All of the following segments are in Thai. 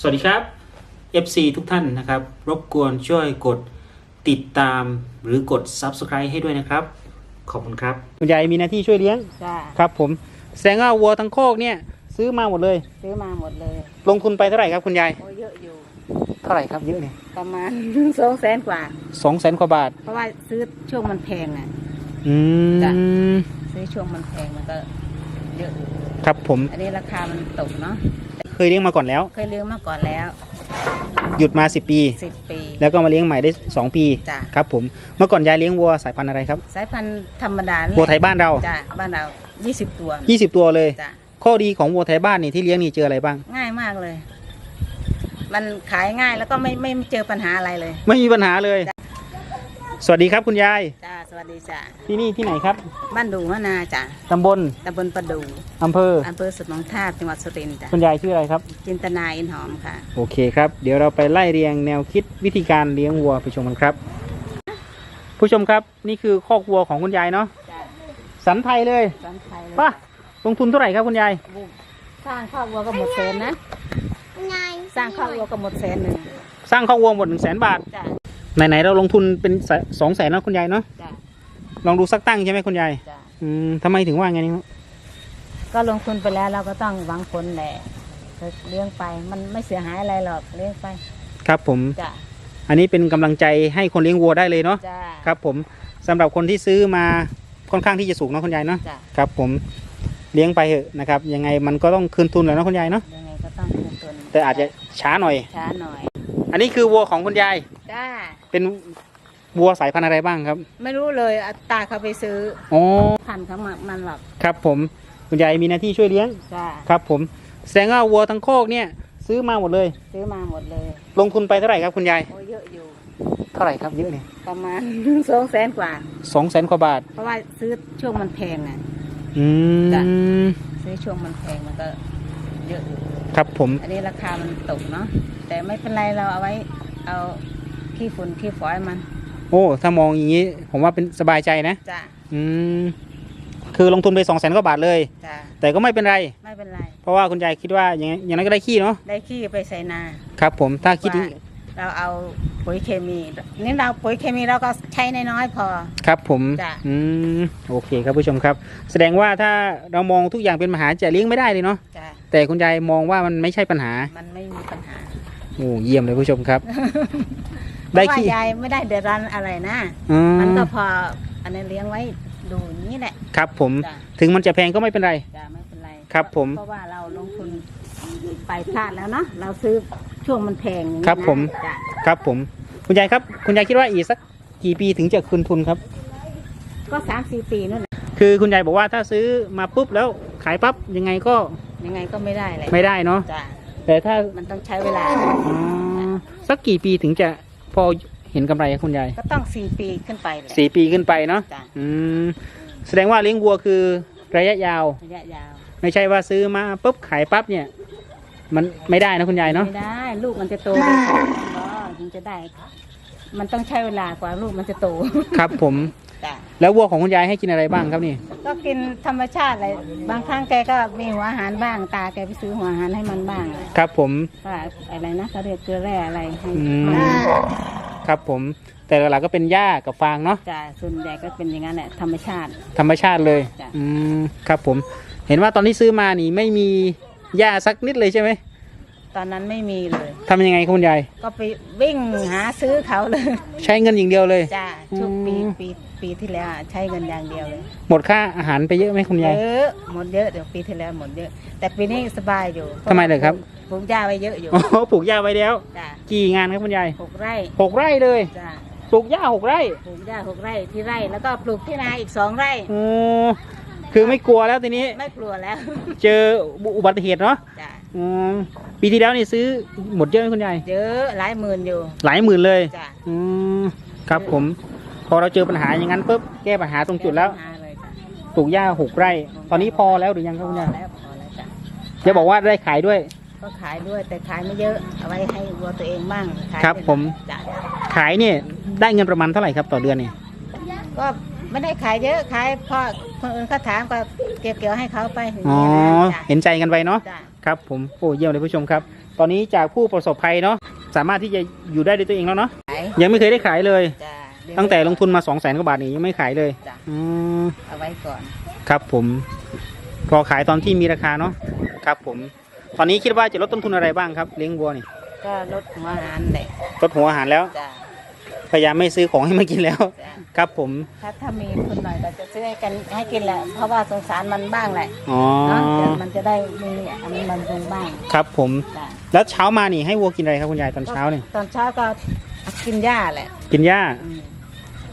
สวัสดีครับ FC ทุกท่านนะครับ รบกวนช่วยกดติดตามหรือกด Subscribe ให้ด้วยนะครับ ขอบคุณครับ คุณยายมีหน้าที่ช่วยเลี้ยง จ้าครับผม แสดงว่าวัวทั้งโคอกเนี่ยซื้อมาหมดเลย ซื้อมาหมดเลย ลงทุนไปเท่าไหร่ครับคุณยาย โอ้เยอะอยู่ เท่าไหร่ครับเยอะเนี่ยประมาณ สองแสนกว่า สองแสนกว่าบาท เพราะว่าซื้อช่วงมันแพงอะ อืจ้ะ ม ซื้อช่วงมันแพงมันก็เยอะครับผม อันนี้ราคามันตกเนาะ เคยเลี้ยงมาก่อนแล้ว เคยเลี้ยงมาก่อนแล้ว หยุดมา 10 ปี สิบปี แล้วก็มาเลี้ยงใหม่ได้ 2 ปีจ้ะ ครับผมเมื่อก่อนยายเลี้ยงวัวสายพันธุ์อะไรครับ สายพันธุ์ธรรมดานี่วัวไทยบ้านเรา จ้าบ้านเรายี่สิบตัว20 ตัวเลย จ้าข้อดีของวัวไทยบ้านนี่ที่เลี้ยงนี่เจออะไรบ้าง ง่ายมากเลย มันขายง่ายแล้วก็ไม่ไม่ไม่เจอปัญหาอะไรเลย ไม่มีปัญหาเลย สวัสดีครับคุณยาย จ้าสวัสดีจ้าที่นี่ที่ไหนครับ บ้านดูมะนาจ้าตำบลตำบลประดูอำเภอ อำเภอสุดหนองทาบจังหวัดสุรินทร์จ้าคุณยายชื่ออะไรครับ จินตนาอินหอมค่ะ โอเคครับ เดี๋ยวเราไปไล่เรียงแนวคิดวิธีการเลี้ยงวัวไปชมกันครับ ผู้ชมครับนี่คือคอกวัวของคุณยายเนาะจ้าสันไทยเลยสันไทยเลยป่ะลงทุนเท่าไหร่ครับคุณยายสร้างข้าววัวก็หมดแสนนะสร้างข้าววัวก็หมดแสนหนึ่งสร้างคอกวัวหมดหนึ่งแสนบาทจ้า ไหนๆเราลงทุนเป็นสองแสนแล้วคุณยายเนาะจ้าลองดูสักตั้งใช่ไหมคุณยายจ้าอืมทำไมถึงว่าไงนี่ครับก็ลงทุนไปแล้วเราก็ต้องหวังผลแหละเลี้ยงไปมันไม่เสียหายอะไรหรอกเลี้ยงไปครับผม จ้าอันนี้เป็นกำลังใจให้คนเลี้ยงวัวได้เลยเนาะจ้าครับผมสำหรับคนที่ซื้อมาค่อนข้างที่จะสูงเนาะคุณยายเนาะจ้าครับผมเลี้ยงไปเถอะนะครับยังไงมันก็ต้องคืนทุนแหล้วนาะคุณยายเนาะยังไงก็ต้องคืนทุนแต่อาจจะช้าหน่อย ช้าหน่อย อันนี้คือวัวของคุณยาย จ้าเป็นวัวสายพันธุ์อะไรบ้างครับ ไม่รู้เลยอัตราเขาไปซื้ออ๋อ พันธุ์เขามามันหรอกครับผมคุณยายมีหน้าที่ช่วยเลี้ยง จ้าครับผม แสดงว่าวัวทั้งโคอกเนี่ย ซื้อมาหมดเลย ซื้อมาหมดเลย ลงทุนไปเท่าไหร่ครับคุณยาย โอ้เยอะอยู่ เท่าไหร่ครับเยอะเนี่ยประมาณ สองแสนกว่า สองแสนกว่าบาท เพราะว่าซื้อช่วงมันแพงอะ อืจ้ะ ม ซื้อช่วงมันแพงมันก็เยอะอยู่ ครับผม อันนี้ราคามันตกเนาะแต่ไม่เป็นไรเราเอาไว้เอา ขี้ฝุ่นขี้ฝอยมัน โอ้ ถ้ามองอย่างนี้ ผมว่าเป็นสบายใจนะ จ้ะ อืม คือลงทุนไปสองแสนกว่าบาทเลย จ้ะ แต่ก็ไม่เป็นไร ไม่เป็นไร เพราะว่าคุณยายคิดว่าอย่างอย่างนั้นก็ได้ขี้เนาะ ได้ขี้ไปใส่นาครับ ผม ถ้าคิดว่าเราเอาปุ๋ยเคมี นี่เราปุ๋ยเคมีเราก็ใช้น้อยๆพอ ครับ ผม จ้ะ อืม โอเคครับผู้ชมครับ แสดงว่าถ้าเรามองทุกอย่างเป็นมหาจะเลี้ยงไม่ได้เลยเนาะ จ้ะ แต่คุณยายมองว่ามันไม่ใช่ปัญหา มันไม่มีปัญหา โอ้ เยี่ยมเลยผู้ชมครับเพ ได้ราะว่าขี้ยายไม่ได้เดือดร้อนอะไรนะอืมันก็มพออันนี้เลี้ยงไว้ดูอย่างนี้แหละ ครับผมจ้ะถึงมันจะแพงก็ไม่เป็นไรจ้ะไม่เป็นไรครับผมเพราะว่าเราลงทุนไปพลาดแล้วเนาะเราซื้อช่วงมันแพงอย่างนี้ครับนะผมจ้ะครับผม คุณยายครับ คุณยายคิดว่าอีกสักกี่ปีถึงจะคืนทุนครับ ก็สามสี่ปีนู่นแหละคือคุณยายบอกว่าถ้าซื้อมาปุ๊บแล้วขายปั๊บยังไงก็ยังไงก็ไม่ได้เลยไม่ได้เนาะจ้ะแต่ถ้ามันต้องใช้เวลาอ๋อสักกี่ปีถึงจะพ อเห็นกำไรครับคุณยายก็ต้องสี่ปีขึ้นไปเลยสี่ปีขึ้นไปเนาะจ้ะอืมแสดงว่าเลี้ยงวัวคือระยะยาว ระยะยาวไม่ใช่ว่าซื้อมาปุ๊บขายปั๊บเนี่ย มันไม่ได้นะคุณยายเนาะไม่ได้ ลูกมันจะโตได้สองก็ถึงจะได้ มันต้องใช้เวลากว่าลูกมันจะโต ครับผม จ้ะแล้ววัวของคุณยายให้กินอะไรบ้างครับนี่ ก็กินธรรมชาติอะไรบางครั้งแกก็มีหัวอาหารบ้างตาแกไปซื้อหัวอาหารให้มันบ้างครับผม ว่าอะไรนะเขาเรียกเกลือแร่อะไรให้อืมมันครับผม แต่หลักๆก็เป็นหญ้ากับฟางเนาะ จ้ะส่วนใหญ่ก็เป็นอย่างนั้นแหละธรรมชาติ ธรรมชาติเลย จ้ะ อืม ครับผม เห็นว่าตอนที่ซื้อมานี่ไม่มีหญ้าสักนิดเลยใช่ไหมตอนนั้นไม่มีเลย ทำยังไงครับคุณยาย ก็ไปวิ่งหาซื้อเขาเลย ใช้เงินอย่างเดียวเลย จ้าช่วงปีอืม ปี ปีที่แล้วอะใช้เงินอย่างเดียวเลยหมดค่าอาหารไปเยอะไหมคุณยาย เยอะหมดเยอะเดี๋ยวปีที่แล้วหมดเยอะ แต่ปีนี้สบายอยู่ทำไมเลยครับ ปลูกหญ้าไว้เยอะอยู่โอ้โหปลูกหญ้าไว้แล้ว จ้ากี่งานครับคุณยายหกไร่หกไร่เลย จ้าปลูกหญ้าหกไร่ปลูกหญ้าหกไร่ที่ไร่ แล้วก็ปลูกที่นาอีกสองไร่ โอ้คือไม่กลัวแล้วทีนี้ ไม่กลัวแล้ว เจออุบัติเหตุเนาะจ้าอืมปีที่แล้วนี่ซื้อหมดเยอะไหมคุณยาย เยอะหลายหมื่นอยู่หลายหมื่นเลย จ้าอืมครับผม พอเราเจอปัญหาอย่างนั้นปุ๊บแก้ปัญหาตรงจุดแล้วหาเลยจ้ะปลูกหญ้าหกไร่ ตอนนี้พอแล้วหรือยังครับพคุอณยายแล้วพอแล้วจ้ะจะบอกว่าได้ขายด้วย ก็ขายด้วยแต่ขายไม่เยอะเอาไว้ให้วัวตัวเองบ้างขายครับเป็นผม จ้ะขายเนี่ยได้เงินประมาณเท่าไหร่ครับต่อเดือนเนี่ยก็ไม่ได้ขายเยอะขายเพราะคนอื่นเขาถามก็เกี่ยวๆให้เขาไปอย่างอ๋อนี้นะจ้ะเห็นใจกันไปเนาะ จ้ะครับผมโอ้เยี่ยมเลยผู้ชมครับ ตอนนี้จากผู้ประสบภัยเนาะสามารถที่จะอยู่ได้ด้วยตัวเองแล้วเนาะขายยังไม่เคยได้ขายเลย จ้ะเลี้ย ตั้งแต่ลงทุนมา2 0 0แสนกว่าบาทนี่ยังไม่ขายเลยจ้ะ อืมเอาไว้ก่อนครับผมรอขายตอนที่มีราคาเนาะครับผม ตอนนี้คิดว่าจะลดต้นทุนอะไรบ้างครับเลี้ยงวัวนี่ก็ลดหัวอาหารแหละลดหัวอาหารแล้ว จ้ะพยายามไม่ซื้อของให้มันกินแล้ว จ้ะครับผมถ้าถ้ามีทุนหน่อยก็จะซื้อให้กันให้กินแหละ เพราะว่าสงสารมันบ้างแหละอ๋อเนาะเดี๋ยวมันจะได้มีอันนี้มันรุงบ้างครับผม จ้ะแล้วเช้ามานี่ให้วัวกินอะไรครับคุณยายตอนเช้าเนี่ยตอนเช้าก็กินหญ้าแหละกินหญ้าอืม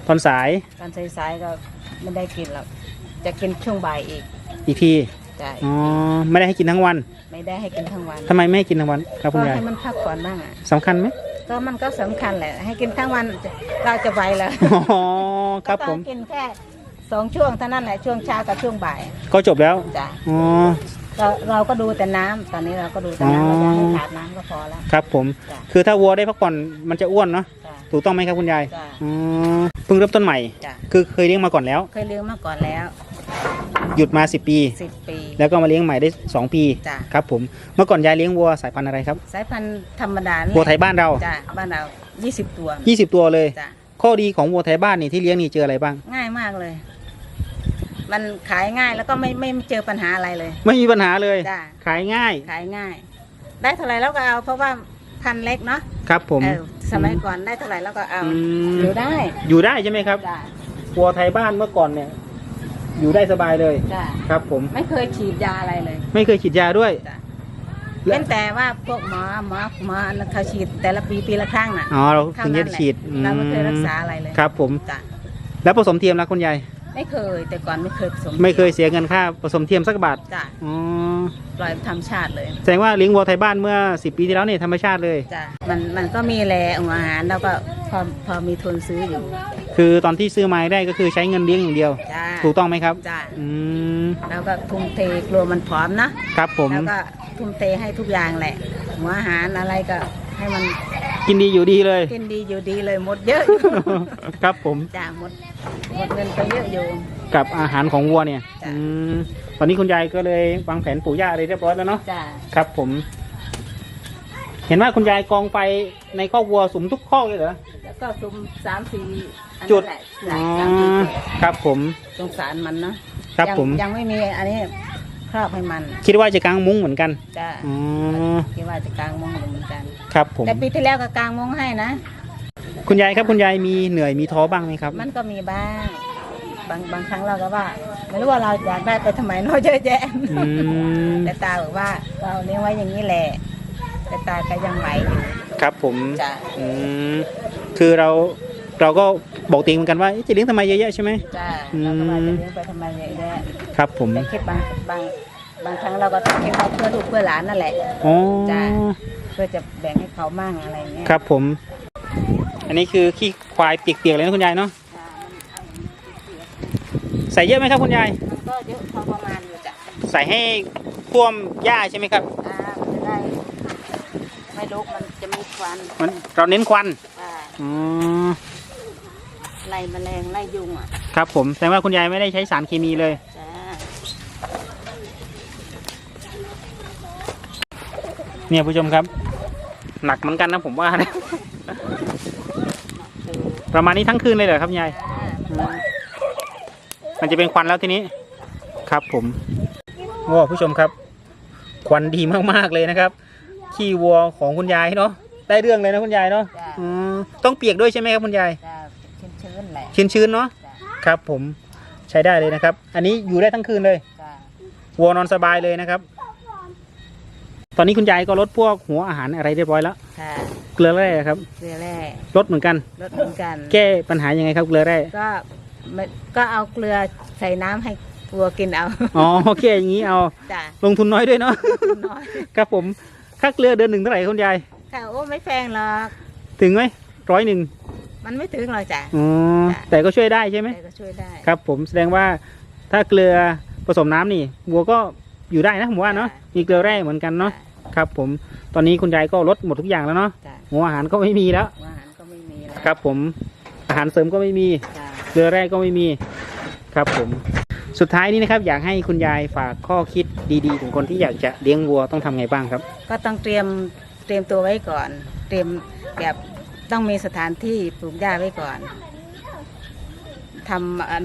ตอนสายตอนสายๆก็ไม่ได้กินหรอกจะกินช่วงบ่ายอีกอีกทีจ้ะอ๋อไม่ได้ให้กินทั้งวันไม่ได้ให้กินทั้งวันทำไมไม่ให้กินทั้งวันครับคุก็ณยายให้มันพักผ่อนบ้างอะสำคัญไหมก็มันก็สำคัญแหละ ให้กินทั้งวันเราจะไหวเหรออ๋อครับผม ก็ต้องกินแค่สองช่วงเท่านั้นแหละช่วงเช้ากับช่วงบ่ายก็จบแล้วจ้ะอ๋อ เราเราก็ดูแต่น้ำตอนนี้เราก็ดูแต่น้ำอ๋อเราจะให้ขาดน้ำก็พอแล้ว ครับผม จ้ะ คือถ้าวัวได้พักผ่อนมันจะอ้วนเนาะจ้ะถูกต้องไหมครับคุณยายจ้ะ อ๋อ เพิ่งเริ่มต้นใหม่ จ้ะคือเคยเลี้ยงมาก่อนแล้ว เคยเลี้ยงมาก่อนแล้วหยุดมา 10 ปี สิบปี แล้วก็มาเลี้ยงใหม่ได้ 2 ปี จ้ะ ครับผม เมื่อก่อนยายเลี้ยงวัวสายพันธุ์อะไรครับ สายพันธุ์ธรรมดานี่วัวไทยบ้านเรา จ้ะบ้านเรายี่สิบตัว20 ตัวเลย จ้ะข้อดีของวัวไทยบ้านนี่ที่เลี้ยงนี่เจออะไรบ้าง ง่ายมากเลย มันขายง่ายแล้วก็ไม่ไม่เจอปัญหาอะไรเลย ไม่มีปัญหาเลย จ้ะ ขายง่าย ขายง่าย ได้เท่าไหร่แล้วก็เอาเพราะว่าพันธุ์เล็กเนาะครับผม เออ สมัยก่อนได้เท่าไหร่แล้วก็เอาอืม อยู่ได้อยู่ได้ใช่ไหมครับจ้ะวัวไทยบ้านเมื่อก่อนเนี่ย อยู่ได้สบายเลย จ้ะครับ ผมไม่เคยฉีดยาอะไรเลยไม่เคยฉีดยาด้วย จ้ะและ เป็นแต่ว่าพวกหมอหมอหมอเขาฉีดแต่ละปีปีละครั้งน่ะอ๋อเราเท่าถึงนั้จะนแหละฉีดเราไม่เคยรักษาอืมอะไรเลย ครับผม จ้ะแล้วผสมเทียมแล้วคุณยาย ไม่เคย แต่ก่อนไม่เคยผสมไม่เคยเสียเงินค่าผสมเทียมสักบาทจ้ะอ๋อปล่อยธรรมชาติเลยแสดงว่าเลี้ยงวัวไทยบ้านเมื่อ 10 ปีที่แล้วเนี่ยธรรมชาติเลย จ้ะมันมันก็มีแหละอาหารแล้วก็พอพอมีทุนซื้ออยู่ คือตอนที่ซื้อไม้ได้ก็คือใช้เงินเลี้ยงอย่างเดียว จ้ะถูกต้องไหมครับ จ้ะอืมแล้วก็ทุ่มเทกลัวมันผอมนะครับผม แล้วก็ทุ่มเทให้ทุกอย่างแหละหัวอาหารอะไรก็ให้มัน กินดีอยู่ดีเลย กินดีอยู่ดีเลยหมดเยอะอยู่ ครับผมจ้ะหมดหมดเงินไปเยอะอยู่กับอาหารของวัวเนี่ยจ้ะอืมตอนนี้คุณยายก็เลยวางแผนปลูกหญ้าอะไรเรียบร้อยแล้วเนาะจ้ะครับผม เห็นว่าคุณยายกองไฟในคอกวัวสุมทุกคอกเลยเหรอ แล้วก็ซุมสามสี่อันจุดนั้นแหละอ๋อสามสี่จุดครับผม สงสารมันเนาะครับยังผม ยังไม่มีอันนี้ ครอบให้มันคิดว่าจะกางมุ้งเหมือนกันจ้ะอ๋อคิดว่าจะกางมุ้งเหมือนกัน ครับผมแต่ปีที่แล้วก็กางมุ้งให้นะ คุณยายครับคุณยายมีเหนื่อยมีท้อบ้างไหมครับ มันก็มีบ้าง บางบางครั้งเราก็ว่าไม่รู้ว่าเราอยากได้ไปทำไมเนาะเยอะแยะอืมแต่ตาบอกว่าเราเลี้ยงไว้อย่างนี้แหละ แต่ตาก็ยังไหวอยู่ครับผมจ้ะอืมคือเรา เราก็บอกตัวเองเหมือนกันว่าเอ๊ะจะเลี้ยงทำไมเยอะๆใช่ไหมจ้าอืมเราก็ว่าจะเลี้ยงไปทำไมเยอะแยะครับผมแต่คิดบางบางบางครั้งเราก็ต้องคิดว่าเพื่อลูกเพื่อหลานนั่นแหละอ๋อจ้ะเพื่อจะแบ่งให้เขามั่งอะไรอย่างเงี้ยครับผม อันนี้คือขี้ควายเปียกๆเลยนะคุณยายเนาะจ้ะใส่เยอะไหมครับคุณยายมันก็เยอะพอประมาณอยู่จ้ะใส่ให้ท่วมหญ้าใช่ไหมครับอ่ามันจะได้ไม่ลุกมันจะมีควันมันเราเน้นควันอ่าอ๋อไล่แมลงไล่ยุงอะครับผมแสดงว่าคุณยายไม่ได้ใช้สารเคมีเลย จ้าเนี่ยผู้ชมครับ หนักเหมือนกันนะผมว่านะประมาณนี้ทั้งคืนเลยเหรอครับยาย จ้ามันจะเป็นควันแล้วทีนี้ ครับผมว้าผู้ชมครับ ควันดีมากๆเลยนะครับ ขี้วัวของคุณยายเนาะได้เรื่องเลยนะคุณยายเนาะจ้าอืมต้องเปียกด้วยใช่ไหมครับคุณยาย จ้า ชื้นๆแหละชื้นๆเนาะจ้าครับ ผมใช้ได้เลยนะครับ อันนี้อยู่ได้ทั้งคืนเลยจ้าวัวนอนสบายเลยนะครับ ตอนนี้คุณยายก็ลดพวกหัวอาหารอะไรเรียบร้อยแล้วค่ะเกลือแร่ครับเกลือแร่ลดเหมือนกัน ลดเหมือนกัน แก้ปัญหายังไงครับเกลือแร่ก็ไม่ก็เอาเกลือใส่น้ำให้วัวกินเอาอ๋อโอเคอย่างนี้เอาจ้าลงทุนน้อยด้วยเนาะน้อยครับผมค่าเกลือเดือนหนึ่งเท่าไหร่คุณยายค่ะโอ้ไม่แพงหรอกถึงไหมร้อยหนึ่ง มันไม่ถึงหรอกจ้ะอ๋อจ้ะแต่ก็ช่วยได้ใช่ไหมแต่ก็ช่วยได้ครับ ผมแสดงว่าถ้าเกลือผสมน้ำนี่วัวก็อยู่ได้นะผมว่าเนาะมีเกลือแร่เหมือนกันเนาะครับผมตอนนี้คุณยายก็ลดหมดทุกอย่างแล้วเนาะจ้ะหัวอาหารก็ไม่มีแล้ว อาหารก็ไม่มีแล้วครับผมอาหารเสริมก็ไม่มี จ้ะเกลือแร่ก็ไม่มีครับผม สุดท้ายนี้นะครับ อยากให้คุณยายฝากข้อคิดดีๆ ถึงคนที่อยากจะเลี้ยงวัวต้องทำไงบ้างครับ ก็ต้องเตรียมเตรียมตัวไว้ก่อน เตรียมแบบ ต้องมีสถานที่ปลูกหญ้าไว้ก่อนทำอัน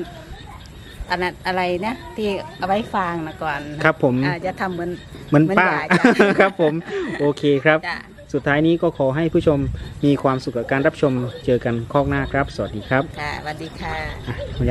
อันนั้นอะไรนะที่เอาไว้ฟางนะก่อนครับผม อ่าจะทำเหมือนเหมือนเหมือนป้ายายจ้ะ ครับผม โอเคครับ จ้ะ สุดท้ายนี้ก็ขอให้ผู้ชมมีความสุขกับการรับชม เจอกันข้อกหน้าครับ สวัสดีครับค่ะสวัสดีค่ะ อะคุณยาย